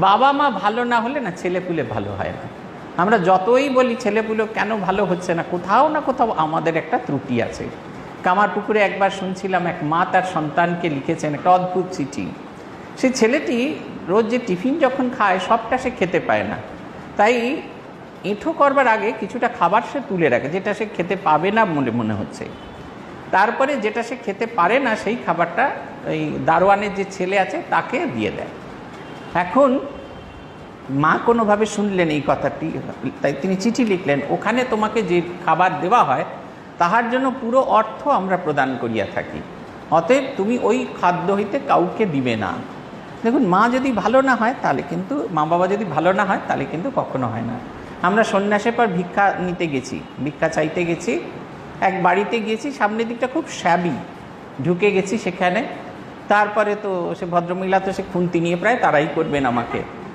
বাবা মা ভালো না হলে না ছেলেপুলে ভালো হয় না। আমরা যতই বলি ছেলেপুলে কেন ভালো হচ্ছে না, কোথাও না কোথাও আমাদের একটা ত্রুটি আছে। কামারপুকুরে একবার শুনছিলাম এক মা তার সন্তানকে লিখেছেন একটা অদ্ভুত চিঠি। সেই ছেলেটি রোজ যে টিফিন যখন খায়, সবটা সে খেতে পায় না। তাই এঁঠো করবার আগে কিছুটা খাবার সে তুলে রাখে, যেটা সে খেতে পাবে না মনে মনে হচ্ছে। তারপরে যেটা সে খেতে পারে না, সেই খাবারটা এই দারোয়ানের যে ছেলে আছে, তাকে দিয়ে দেয়। এখন মা কোনোভাবে শুনলেন এই কথাটি, তাই তিনি চিঠি লিখলেন, ওখানে তোমাকে যে খাবার দেওয়া হয়, তাহার জন্য পুরো অর্থ আমরা প্রদান করিয়া থাকি। অতএব তুমি ওই খাদ্য হইতে কাউকে দিবে না। দেখুন, মা যদি ভালো না হয়, তাহলে কিন্তু, মা বাবা যদি ভালো না হয়, তাহলে কিন্তু কখনো হয় না। আমরা সন্ন্যাসের পর ভিক্ষা নিতে গেছি, ভিক্ষা চাইতে গেছি, এক বাড়িতে গিয়েছি সামনের দিকটা খুব শ্যাবি ঢুকে গেছি সেখানে। তারপরে তো সে ভদ্রমহিলা তো সে খুন্তি নিয়ে প্রায় তারাই করবেন আমাকে।